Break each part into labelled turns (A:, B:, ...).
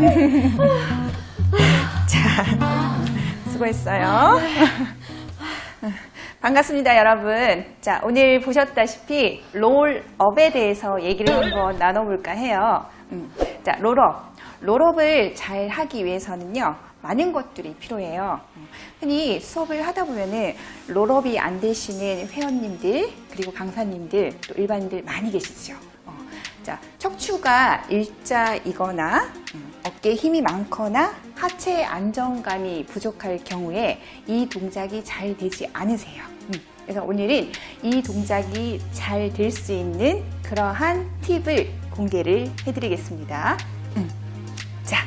A: 자, 수고했어요. 반갑습니다, 여러분. 자, 오늘 보셨다시피 롤업에 대해서 얘기를 한번 나눠볼까 해요. 음, 자, 롤업. 롤업을 잘 하기 위해서는요, 많은 것들이 필요해요. 음, 흔히 수업을 하다 보면은 롤업이 안 되시는 회원님들, 그리고 강사님들, 또 일반인들 많이 계시죠. 어, 자, 척추가 일자이거나 음, 어깨에 힘이 많거나 하체 안정감이 부족할 경우에 이 동작이 잘 되지 않으세요. 음, 그래서 오늘은 이 동작이 잘 될 수 있는 그러한 팁을 공개를 해드리겠습니다. 음, 자,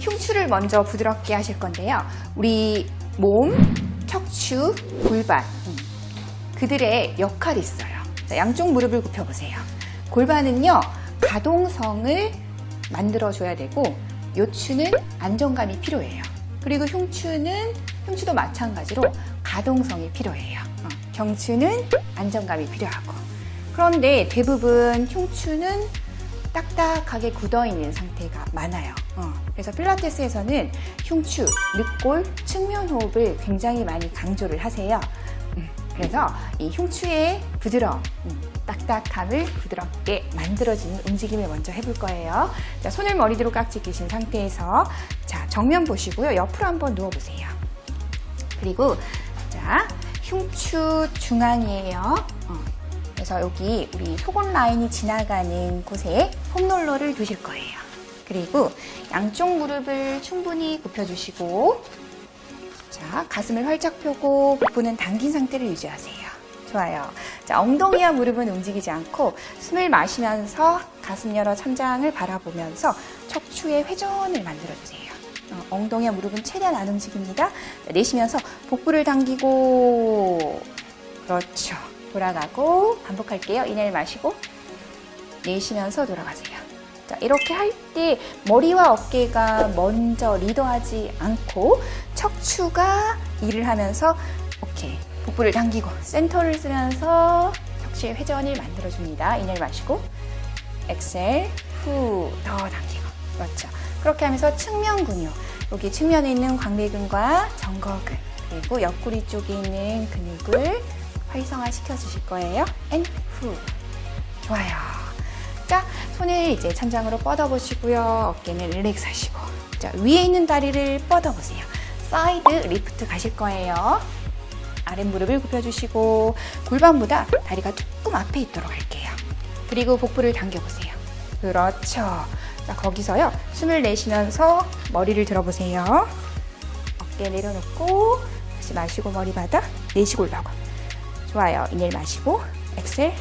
A: 흉추를 먼저 부드럽게 하실 건데요. 우리 몸, 척추, 골반 음, 그들의 역할이 있어요. 자, 양쪽 무릎을 굽혀보세요. 골반은요, 가동성을 만들어줘야 되고, 요추는 안정감이 필요해요. 그리고 흉추는, 흉추도 마찬가지로 가동성이 필요해요. 어, 경추는 안정감이 필요하고. 그런데 대부분 흉추는 딱딱하게 굳어 있는 상태가 많아요. 어, 그래서 필라테스에서는 흉추, 늑골, 측면 호흡을 굉장히 많이 강조를 하세요. 음, 그래서 이 흉추의 부드러움, 음, 딱딱함을 부드럽게 만들어주는 움직임을 먼저 해볼 거예요. 자, 손을 머리 뒤로 깍지 끼신 상태에서 자, 정면 보시고요. 옆으로 한번 누워보세요. 그리고 자, 흉추 중앙이에요. 어, 그래서 여기 우리 속옷 라인이 지나가는 곳에 폼롤러를 두실 거예요. 그리고 양쪽 무릎을 충분히 굽혀주시고 자, 가슴을 활짝 펴고 복부는 당긴 상태를 유지하세요. 좋아요. 자, 엉덩이와 무릎은 움직이지 않고 숨을 마시면서 가슴 열어 천장을 바라보면서 척추의 회전을 만들어주세요. 어, 엉덩이와 무릎은 최대한 안 움직입니다. 자, 내쉬면서 복부를 당기고 그렇죠. 돌아가고 반복할게요. 이내를 마시고 내쉬면서 돌아가세요. 자, 이렇게 할 때 머리와 어깨가 먼저 리더하지 않고 척추가 일을 하면서 오케이 복부를 당기고 센터를 쓰면서 척추의 회전을 만들어줍니다. 이내를 마시고 엑셀 후 더 당기고 그렇죠. 그렇게 하면서 측면 근육 여기 측면에 있는 광배근과 정거근 그리고 옆구리 쪽에 있는 근육을 활성화 시켜 주실 거예요. 앤 후. 좋아요. 자, 손을 이제 천장으로 뻗어보시고요. 어깨는 릴렉스 하시고. 자, 위에 있는 다리를 뻗어보세요. 사이드 리프트 가실 거예요. 아랫무릎을 굽혀주시고, 골반보다 다리가 조금 앞에 있도록 할게요. 그리고 복부를 당겨보세요. 그렇죠. 자, 거기서요. 숨을 내쉬면서 머리를 들어보세요. 어깨 내려놓고, 다시 마시고 머리 바닥, 내쉬고 올라오고. 좋아요. 이내를 마시고 엑셀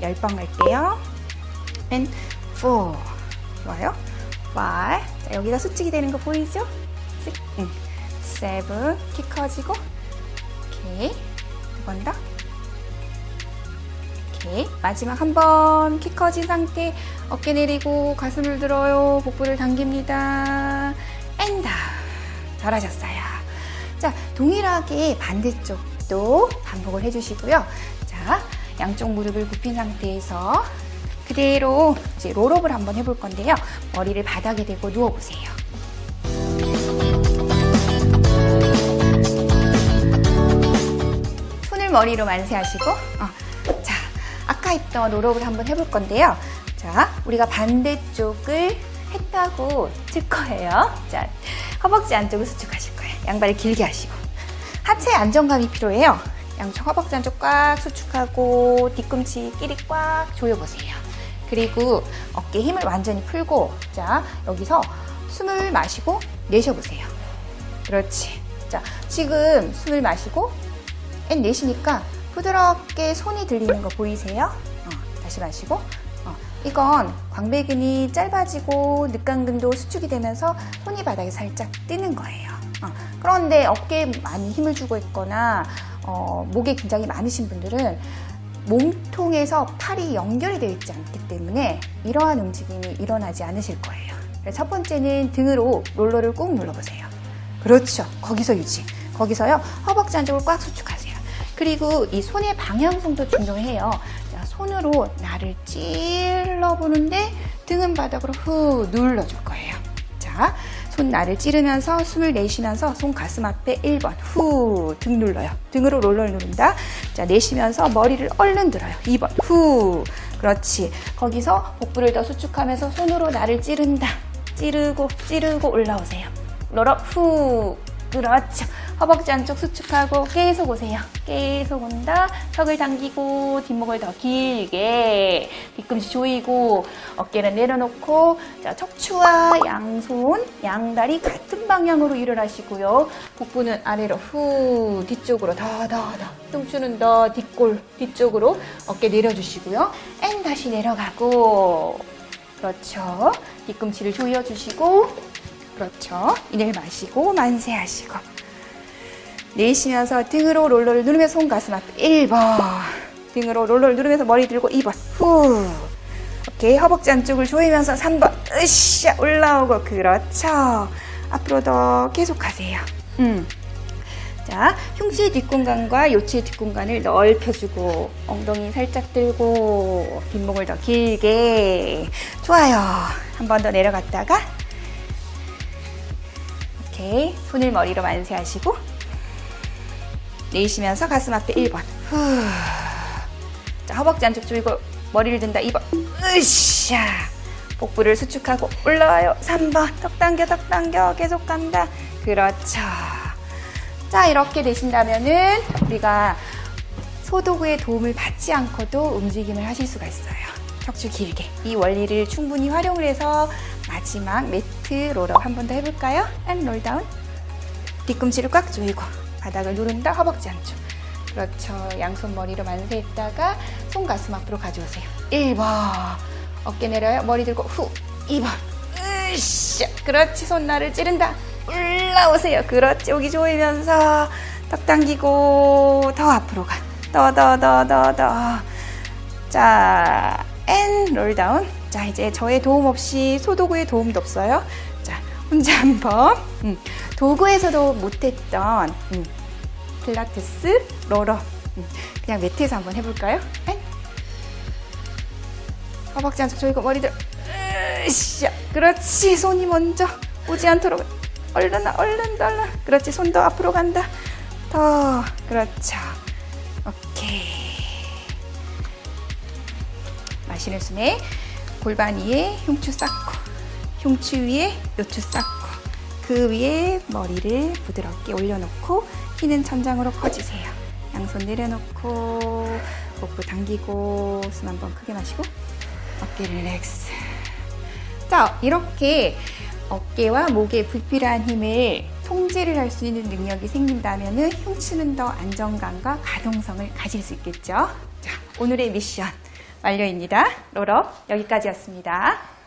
A: 10번 갈게요. and 4 좋아요. 5 자, 여기가 수직이 되는 거 보이죠? 6, 응. 7, 키 커지고 오케이 두번 더. 오케이 마지막 한 번 키 커진 상태 어깨 내리고 가슴을 들어요. 복부를 당깁니다. 엔다 잘하셨어요. 자 동일하게 반대쪽도 반복을 해주시고요. 자 양쪽 무릎을 굽힌 상태에서 그대로 이제 롤업을 한번 해볼 건데요. 머리를 바닥에 대고 누워보세요 머리로 만세하시고 어, 자 아까 했던 롤업을 한번 해볼 건데요. 자 우리가 반대쪽을 했다고 칠 거예요. 자 허벅지 안쪽을 수축하실 거예요. 양발을 길게 하시고. 하체 안정감이 필요해요. 양쪽 허벅지 안쪽 꽉 수축하고 뒤꿈치 끼리 꽉 조여보세요. 그리고 어깨 힘을 완전히 풀고 자 여기서 숨을 마시고 내쉬어보세요. 그렇지. 자 지금 숨을 마시고 앤 내쉬니까 부드럽게 손이 들리는 거 보이세요? 어, 다시 마시고 어, 이건 광배근이 짧아지고 늑간근도 수축이 되면서 손이 바닥에 살짝 뜨는 거예요. 어, 그런데 어깨에 많이 힘을 주고 있거나 어, 목에 긴장이 많으신 분들은 몸통에서 팔이 연결이 되어 있지 않기 때문에 이러한 움직임이 일어나지 않으실 거예요. 첫 번째는 등으로 롤러를 꾹 눌러보세요. 그렇죠. 거기서 유지. 거기서요. 허벅지 안쪽을 꽉 수축하세요. 그리고 이 손의 방향성도 중요해요. 자, 손으로 나를 찔러보는데 등은 바닥으로 후 눌러줄 거예요. 자, 자, 손 나를 찌르면서 숨을 내쉬면서 손 가슴 앞에 1번 후 등 눌러요. 등으로 롤러를 누른다. 자, 내쉬면서 머리를 얼른 들어요. 2번 후 그렇지. 거기서 복부를 더 수축하면서 손으로 나를 찌른다. 찌르고 찌르고 올라오세요. 롤러 후 그렇죠. 허벅지 안쪽 수축하고 계속 오세요. 계속 온다. 턱을 당기고 뒷목을 더 길게 뒤꿈치 조이고 어깨는 내려놓고 자 척추와 양손, 양다리 같은 방향으로 일어나시고요. 복부는 아래로 후 뒤쪽으로 더 더 더. 뚱추는 더 뒷골 뒤쪽으로 어깨 내려주시고요. 앤 다시 내려가고 그렇죠. 뒤꿈치를 조여주시고 그렇죠. 이낼 마시고 만세하시고 내쉬면서 등으로 롤러를 누르면서 손 가슴 앞에 1번. 등으로 롤러를 누르면서 머리 들고 2번. 후. 오케이. 허벅지 안쪽을 조이면서 3번. 으쌰. 올라오고. 그렇죠. 앞으로 더 계속하세요. 음. 자 흉추의 뒷공간과 요추의 뒷공간을 넓혀주고 엉덩이 살짝 들고 뒷목을 더 길게. 좋아요. 한 번 더 내려갔다가 오케이. 손을 머리로 만세하시고 내쉬면서 가슴 앞에 1번. 후. 자, 허벅지 안쪽 조이고 머리를 든다. 2번. 으쌰. 복부를 수축하고 올라와요. 3번. 턱 당겨, 턱 당겨. 계속 간다. 그렇죠. 자, 이렇게 되신다면은 우리가 소도구의 도움을 받지 않고도 움직임을 하실 수가 있어요. 척추 길게. 이 원리를 충분히 활용을 해서 마지막 매트 롤업 한 번 더 해볼까요? 앤 롤다운. 뒤꿈치를 꽉 조이고 바닥을 누른다. 허벅지 안쪽. 그렇죠. 양손 머리로 만세 했다가 손 가슴 앞으로 가져오세요. 1번. 어깨 내려요. 머리 들고 후. 2번. 으쌰. 그렇지. 손날을 찌른다. 올라오세요. 그렇지. 여기 조이면서 턱 당기고 더 앞으로 가 더 더 더더자,앤 롤다운 자 이제 저의 도움 없이 소도구의 도움도 없어요. 자 혼자 한번. 음, 도구에서도 못했던 음, 필라테스 롤업 음, 그냥 매트에서 한번 해볼까요? 앤. 허벅지 안쪽 조이고 머리들 으쌰 그렇지 손이 먼저 오지 않도록. 얼른 와, 얼른 얼른 그렇지 손더 앞으로 간다. 더. 그렇죠. 오케이. 마시는 숨에 골반 위에 흉추 쌓고 흉추 위에 요추 쌓고 그 위에 머리를 부드럽게 올려놓고 키는 천장으로 커지세요. 양손 내려놓고 복부 당기고 숨 한번 크게 마시고 어깨 릴렉스. 자 이렇게 어깨와 목에 불필요한 힘을 통제를 할 수 있는 능력이 생긴다면 흉추는 더 안정감과 가동성을 가질 수 있겠죠. 자 오늘의 미션 완료입니다. 롤업 여기까지였습니다.